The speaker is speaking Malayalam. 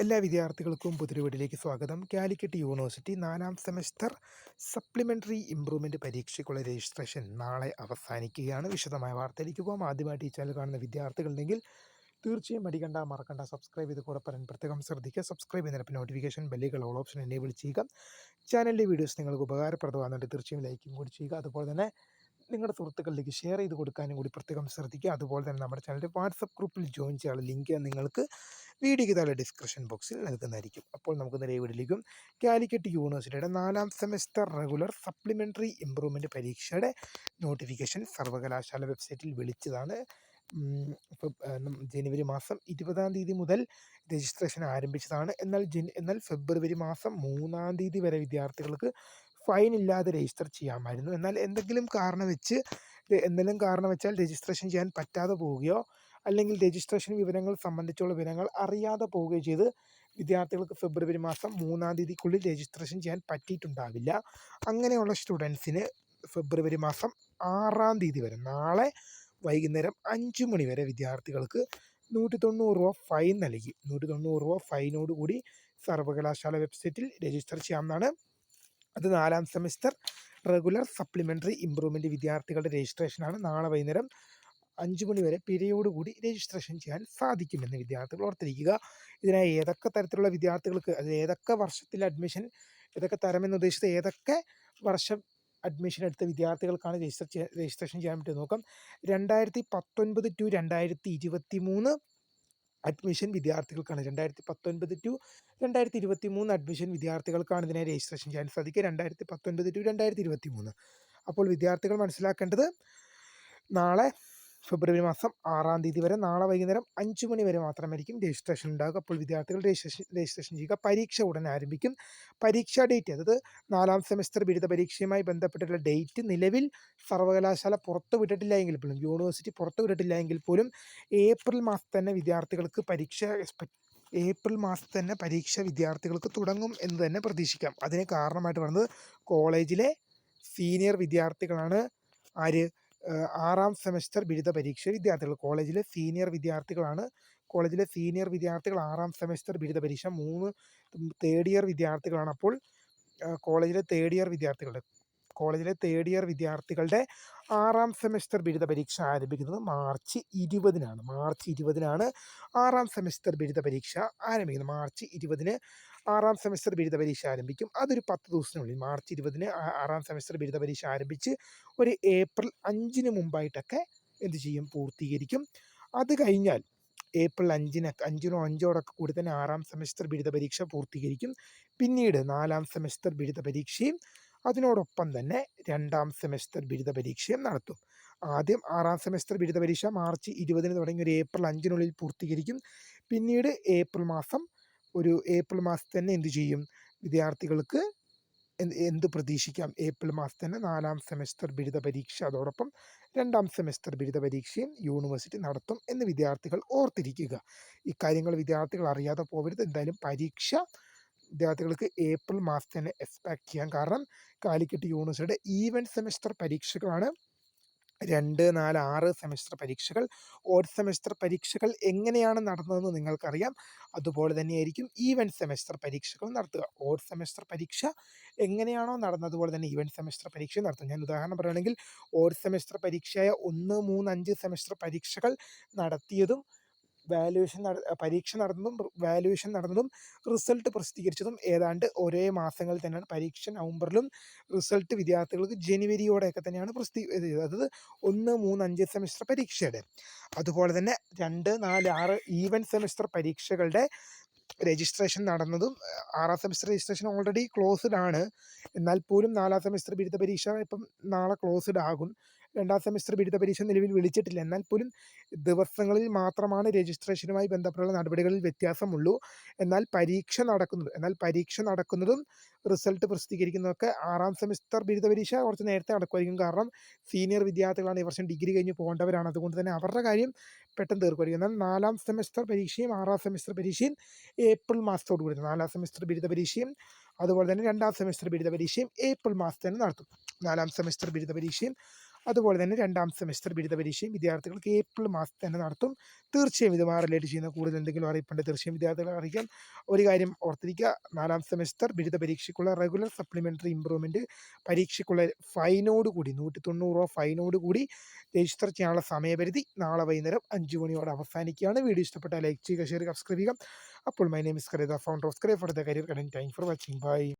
എല്ലാ വിദ്യാർത്ഥികൾക്കും പുതിരുവീടിലേക്ക് സ്വാഗതം. കാലിക്കറ്റ് യൂണിവേഴ്സിറ്റി നാലാം സെമസ്റ്റർ സപ്ലിമെന്ററി ഇംപ്രൂവ്മെന്റ് പരീക്ഷയ്ക്കുള്ള രജിസ്ട്രേഷൻ നാളെ അവസാനിക്കുകയാണ്. വിശദമായ വാർത്തയിലേക്ക് പോകാം ആദ്യമായിട്ട് ഈ ചാനൽ കാണുന്ന വിദ്യാർത്ഥികളുണ്ടെങ്കിൽ തീർച്ചയായും മടിക്കണ്ട മറക്കണ്ട സബ്സ്ക്രൈബ് ചെയ്ത് കൂടെ പറയാൻ പ്രത്യേകം ശ്രദ്ധിക്കുക. സബ്സ്ക്രൈബ് ചെയ്യുന്നതിന് നോട്ടിഫിക്കേഷൻ ബെല്ലുകൾ ഓൾ ഓപ്ഷൻ എനേബിൾ ചെയ്യുക. ചാനലിന്റെ വീഡിയോസ് നിങ്ങൾക്ക് ഉപകാരപ്രദമാകുന്നുണ്ട്. തീർച്ചയായും ലൈക്കും കൂടി ചെയ്യുക. അതുപോലെ തന്നെ നിങ്ങളുടെ സുഹൃത്തുക്കളിലേക്ക് ഷെയർ ചെയ്ത് കൊടുക്കാനും കൂടി പ്രത്യേകം ശ്രദ്ധിക്കുക. അതുപോലെ തന്നെ നമ്മുടെ ചാനലിന്റെ വാട്സപ്പ് ഗ്രൂപ്പിൽ ജോയിൻ ചെയ്യാനുള്ള ലിങ്ക് നിങ്ങൾക്ക് വീഡിയോയ്ക്ക് താഴെ ഡിസ്ക്രിപ്ഷൻ ബോക്സിൽ നൽകുന്നതായിരിക്കും. അപ്പോൾ നമുക്ക് നിലയിൽ വീഡിയോയിലേക്കും കാലിക്കറ്റ് യൂണിവേഴ്സിറ്റിയുടെ നാലാം സെമസ്റ്റർ റെഗുലർ സപ്ലിമെന്ററി ഇംപ്രൂവ്മെന്റ് പരീക്ഷയുടെ നോട്ടിഫിക്കേഷൻ സർവകലാശാല വെബ്സൈറ്റിൽ വിളിച്ചതാണ്. ഇപ്പം ജനുവരി മാസം ഇരുപതാം തീയതി മുതൽ രജിസ്ട്രേഷൻ ആരംഭിച്ചതാണ്. എന്നാൽ ജൻ എന്നാൽ ഫെബ്രുവരി മാസം മൂന്നാം തീയതി വരെ വിദ്യാർത്ഥികൾക്ക് ഫൈൻ ഇല്ലാതെ രജിസ്റ്റർ ചെയ്യാമായിരുന്നു. എന്നാൽ എന്തെങ്കിലും കാരണം വെച്ച് എന്തെങ്കിലും കാരണം വെച്ചാൽ രജിസ്ട്രേഷൻ ചെയ്യാൻ പറ്റാതെ പോവുകയോ അല്ലെങ്കിൽ രജിസ്ട്രേഷൻ വിവരങ്ങൾ സംബന്ധിച്ചുള്ള വിവരങ്ങൾ അറിയാതെ പോവുകയോ ചെയ്ത് വിദ്യാർത്ഥികൾക്ക് ഫെബ്രുവരി മാസം മൂന്നാം തീയതിക്കുള്ളിൽ രജിസ്ട്രേഷൻ ചെയ്യാൻ പറ്റിയിട്ടുണ്ടാവില്ല. അങ്ങനെയുള്ള സ്റ്റുഡൻസിന് ഫെബ്രുവരി മാസം ആറാം തീയതി വരെ നാളെ വൈകുന്നേരം അഞ്ച് മണി വരെ വിദ്യാർത്ഥികൾക്ക് നൂറ്റി തൊണ്ണൂറ് രൂപ ഫൈൻ നൽകി. നൂറ്റി തൊണ്ണൂറ് രൂപ ഫൈനോട് കൂടി സർവകലാശാല വെബ്സൈറ്റിൽ രജിസ്റ്റർ ചെയ്യാവുന്നതാണ്. അത് നാലാം സെമിസ്റ്റർ റെഗുലർ സപ്ലിമെന്ററി ഇമ്പ്രൂവ്മെന്റ് വിദ്യാർത്ഥികളുടെ രജിസ്ട്രേഷനാണ്. നാളെ വൈകുന്നേരം അഞ്ച് മണി വരെ പിഴയോടുകൂടി രജിസ്ട്രേഷൻ ചെയ്യാൻ സാധിക്കുമെന്ന് വിദ്യാർത്ഥികൾ ഓർത്തിരിക്കുക. ഇതിനായി ഏതൊക്കെ തരത്തിലുള്ള വിദ്യാർത്ഥികൾക്ക് അത് ഏതൊക്കെ വർഷത്തിൽ അഡ്മിഷൻ ഏതൊക്കെ തരമെന്ന് ഉദ്ദേശിച്ചത് ഏതൊക്കെ വർഷം അഡ്മിഷൻ എടുത്ത വിദ്യാർത്ഥികൾക്കാണ് രജിസ്റ്റർ രജിസ്ട്രേഷൻ ചെയ്യാൻ പറ്റും നോക്കാം. രണ്ടായിരത്തി പത്തൊൻപത് ടു രണ്ടായിരത്തി ഇരുപത്തി മൂന്ന് അഡ്മിഷൻ വിദ്യാർത്ഥികൾക്കാണ്. രണ്ടായിരത്തി പത്തൊൻപത് ടു രണ്ടായിരത്തി ഇരുപത്തി മൂന്ന് അഡ്മിഷൻ വിദ്യാർത്ഥികൾക്കാണ് ഇതിനെ രജിസ്ട്രേഷൻ ചെയ്യാൻ സാധിക്കുക. രണ്ടായിരത്തി പത്തൊൻപത് ടു രണ്ടായിരത്തി ഇരുപത്തി മൂന്ന് അപ്പോൾ വിദ്യാർത്ഥികൾ മനസ്സിലാക്കേണ്ടത് നാളെ ഫെബ്രുവരി മാസം ആറാം തീയതി വരെ നാളെ വൈകുന്നേരം അഞ്ച് മണി വരെ മാത്രമായിരിക്കും രജിസ്ട്രേഷൻ ഉണ്ടാകുക അപ്പോൾ വിദ്യാർത്ഥികൾ രജിസ്ട്രേഷൻ രജിസ്ട്രേഷൻ ചെയ്യുക. പരീക്ഷ ഉടൻ ആരംഭിക്കും. പരീക്ഷാ ഡേറ്റ് അതായത് നാലാം സെമസ്റ്റർ ബിരുദ പരീക്ഷയുമായി ബന്ധപ്പെട്ടിട്ടുള്ള ഡേറ്റ് നിലവിൽ സർവകലാശാല പുറത്തു വിട്ടിട്ടില്ല എങ്കിൽ പോലും യൂണിവേഴ്സിറ്റി പുറത്തു വിട്ടിട്ടില്ല എങ്കിൽ പോലും ഏപ്രിൽ മാസത്തിൽ തന്നെ വിദ്യാർത്ഥികൾക്ക് പരീക്ഷ ഏപ്രിൽ മാസത്തിൽ തന്നെ പരീക്ഷ വിദ്യാർത്ഥികൾക്ക് തുടങ്ങും എന്ന് തന്നെ പ്രതീക്ഷിക്കാം. അതിന് കാരണമായിട്ട് പറയുന്നത് കോളേജിലെ സീനിയർ വിദ്യാർത്ഥികളാണ് ആര്? ആറാം സെമസ്റ്റർ ബിരുദ പരീക്ഷ വിദ്യാർത്ഥികൾ. കോളേജിലെ സീനിയർ വിദ്യാർത്ഥികളാണ്. കോളേജിലെ സീനിയർ വിദ്യാർത്ഥികൾ ആറാം സെമസ്റ്റർ ബിരുദ പരീക്ഷ മൂന്ന് തേർഡ് ഇയർ വിദ്യാർത്ഥികളാണ്. അപ്പോൾ കോളേജിലെ തേർഡ് ഇയർ വിദ്യാർത്ഥികളുടെ കോളേജിലെ തേർഡ് ഇയർ വിദ്യാർത്ഥികളുടെ ആറാം സെമസ്റ്റർ ബിരുദ പരീക്ഷ ആരംഭിക്കുന്നത് മാർച്ച് ഇരുപതിനാണ്. മാർച്ച് ഇരുപതിനാണ് ആറാം സെമസ്റ്റർ ബിരുദ പരീക്ഷ ആരംഭിക്കുന്നത്. മാർച്ച് ഇരുപതിന് ആറാം സെമസ്റ്റർ ബിരുദ പരീക്ഷ ആരംഭിക്കും. അതൊരു പത്ത് ദിവസത്തിനുള്ളിൽ മാർച്ച് ഇരുപതിന് ആറാം സെമസ്റ്റർ ബിരുദ പരീക്ഷ ആരംഭിച്ച് ഒരു ഏപ്രിൽ അഞ്ചിന് മുമ്പായിട്ടൊക്കെ എന്ത് ചെയ്യും? പൂർത്തീകരിക്കും. അത് കഴിഞ്ഞാൽ ഏപ്രിൽ അഞ്ചിന് അഞ്ചിനോ അഞ്ചോടൊക്കെ കൂടി തന്നെ ആറാം സെമസ്റ്റർ ബിരുദ പരീക്ഷ പൂർത്തീകരിക്കും. പിന്നീട് നാലാം സെമസ്റ്റർ ബിരുദ പരീക്ഷയും അതിനോടൊപ്പം തന്നെ രണ്ടാം സെമസ്റ്റർ ബിരുദ പരീക്ഷയും നടത്തും. ആദ്യം ആറാം സെമസ്റ്റർ ബിരുദ പരീക്ഷ മാർച്ച് ഇരുപതിന് തുടങ്ങി ഒരു ഏപ്രിൽ അഞ്ചിനുള്ളിൽ പൂർത്തീകരിക്കും. പിന്നീട് ഏപ്രിൽ മാസം ഒരു ഏപ്രിൽ മാസത്തിൽ തന്നെ എന്ത് ചെയ്യും? വിദ്യാർത്ഥികൾക്ക് എന്ത് പ്രതീക്ഷിക്കാം? ഏപ്രിൽ മാസത്തിൽ തന്നെ നാലാം സെമസ്റ്റർ ബിരുദ പരീക്ഷ അതോടൊപ്പം രണ്ടാം സെമസ്റ്റർ ബിരുദ പരീക്ഷയും യൂണിവേഴ്സിറ്റി നടത്തും എന്ന് വിദ്യാർത്ഥികൾ ഓർത്തിരിക്കുക. ഇക്കാര്യങ്ങൾ വിദ്യാർത്ഥികൾ അറിയാതെ പോകരുത് എന്തായാലും പരീക്ഷ വിദ്യാർത്ഥികൾക്ക് ഏപ്രിൽ മാസത്തിൽ തന്നെ എക്സ്പെക്ട് ചെയ്യാം. കാരണം കാലിക്കറ്റ് യൂണിവേഴ്സിറ്റിയുടെ ഈവൻ സെമിസ്റ്റർ പരീക്ഷകളാണ്. രണ്ട് നാല് ആറ് സെമിസ്റ്റർ പരീക്ഷകൾ. ഓഡ് സെമിസ്റ്റർ പരീക്ഷകൾ എങ്ങനെയാണ് നടന്നതെന്ന് നിങ്ങൾക്കറിയാം. അതുപോലെ തന്നെയായിരിക്കും ഈവൻ സെമിസ്റ്റർ പരീക്ഷകൾ നടത്തുക. ഓഡ് സെമിസ്റ്റർ പരീക്ഷ എങ്ങനെയാണോ നടന്നതുപോലെ തന്നെ ഈവൻ സെമിസ്റ്റർ പരീക്ഷ നടത്തും. ഞാൻ ഉദാഹരണം പറയുകയാണെങ്കിൽ ഓഡ് സെമിസ്റ്റർ പരീക്ഷയായ ഒന്ന് മൂന്ന് അഞ്ച് സെമിസ്റ്റർ പരീക്ഷകൾ നടത്തിയതും വാല്യുവേഷൻ നട പരീക്ഷ നടന്നതും വാല്യുവേഷൻ നടന്നതും റിസൾട്ട് പ്രസിദ്ധീകരിച്ചതും ഏതാണ്ട് ഒരേ മാസങ്ങളിൽ തന്നെയാണ്. പരീക്ഷ നവംബറിലും റിസൾട്ട് വിദ്യാർത്ഥികൾക്ക് ജനുവരിയോടെയൊക്കെ തന്നെയാണ് പ്രസിദ്ധീ അതായത് ഒന്ന് മൂന്ന് അഞ്ച് സെമിസ്റ്റർ പരീക്ഷയുടെ. അതുപോലെ തന്നെ രണ്ട് നാല് ആറ് ഈവൻ സെമിസ്റ്റർ പരീക്ഷകളുടെ രജിസ്ട്രേഷൻ നടന്നതും ആറാം സെമിസ്റ്റർ രജിസ്ട്രേഷൻ ഓൾറെഡി ക്ലോസ്ഡ് ആണ്. എന്നാൽ പോലും നാലാം സെമിസ്റ്റർ ബിരുദ പരീക്ഷ ഇപ്പം നാളെ ക്ലോസ്ഡ് ആകും. രണ്ടാം സെമസ്റ്റർ ബിരുദ പരീക്ഷ നിലവിൽ വിളിച്ചിട്ടില്ല. എന്നാൽ പോലും ദിവസങ്ങളിൽ മാത്രമാണ് രജിസ്ട്രേഷനുമായി ബന്ധപ്പെട്ടുള്ള നടപടികളിൽ വ്യത്യാസമുള്ളൂ. എന്നാൽ പരീക്ഷ നടക്കുന്നത് എന്നാൽ പരീക്ഷ നടക്കുന്നതും റിസൾട്ട് പ്രസിദ്ധീകരിക്കുന്നതൊക്കെ ആറാം സെമസ്റ്റർ ബിരുദ പരീക്ഷ കുറച്ച് നേരത്തെ നടക്കുമായിരിക്കും. കാരണം സീനിയർ വിദ്യാർത്ഥികളാണ് ഈ വർഷം ഡിഗ്രി കഴിഞ്ഞ് പോകേണ്ടവരാണ്. അതുകൊണ്ട് തന്നെ അവരുടെ കാര്യം പെട്ടെന്ന് തീർക്കുമായിരിക്കും. എന്നാൽ നാലാം സെമസ്റ്റർ പരീക്ഷയും ആറാം സെമസ്റ്റർ പരീക്ഷയും ഏപ്രിൽ മാസത്തോട് കൂടി. നാലാം സെമസ്റ്റർ ബിരുദ പരീക്ഷയും അതുപോലെ തന്നെ രണ്ടാം സെമസ്റ്റർ ബിരുദ പരീക്ഷയും ഏപ്രിൽ മാസത്തിൽ തന്നെ നടത്തും. നാലാം സെമസ്റ്റർ ബിരുദ പരീക്ഷയും അതുപോലെ തന്നെ രണ്ടാം സെമസ്റ്റർ ബിരുദ പരീക്ഷയും വിദ്യാർത്ഥികൾക്ക് ഏപ്രിൽ മാസത്തിൽ തന്നെ നടത്തും. തീർച്ചയായും ഇതുമായി റിലേറ്റ് ചെയ്യുന്ന കൂടുതൽ എന്തെങ്കിലും അറിയിപ്പുണ്ട് തീർച്ചയായും വിദ്യാർത്ഥികളെ അറിയിക്കാം. ഒരു കാര്യം ഓർത്തിരിക്കുക നാലാം സെമസ്റ്റർ ബിരുദ പരീക്ഷയ്ക്കുള്ള റെഗുലർ സപ്ലിമെന്ററി ഇമ്പ്രൂവ്മെന്റ് പരീക്ഷയ്ക്കുള്ള ഫൈനോട് കൂടി നൂറ്റി തൊണ്ണൂറ് ഫൈനോട് കൂടി രജിസ്റ്റർ ചെയ്യാനുള്ള സമയപരിധി നാളെ വൈകുന്നേരം അഞ്ച് മണിയോടെ അവസാനിക്കുകയാണ്. വീഡിയോ ഇഷ്ടപ്പെട്ടാൽ ലൈക്ക് ചെയ്യുക ഷെയർ സബ്സ്ക്രൈബ് ചെയ്യുക. അപ്പോൾ my name is കരേത founder of scribe for the career കടൻ thank for watching by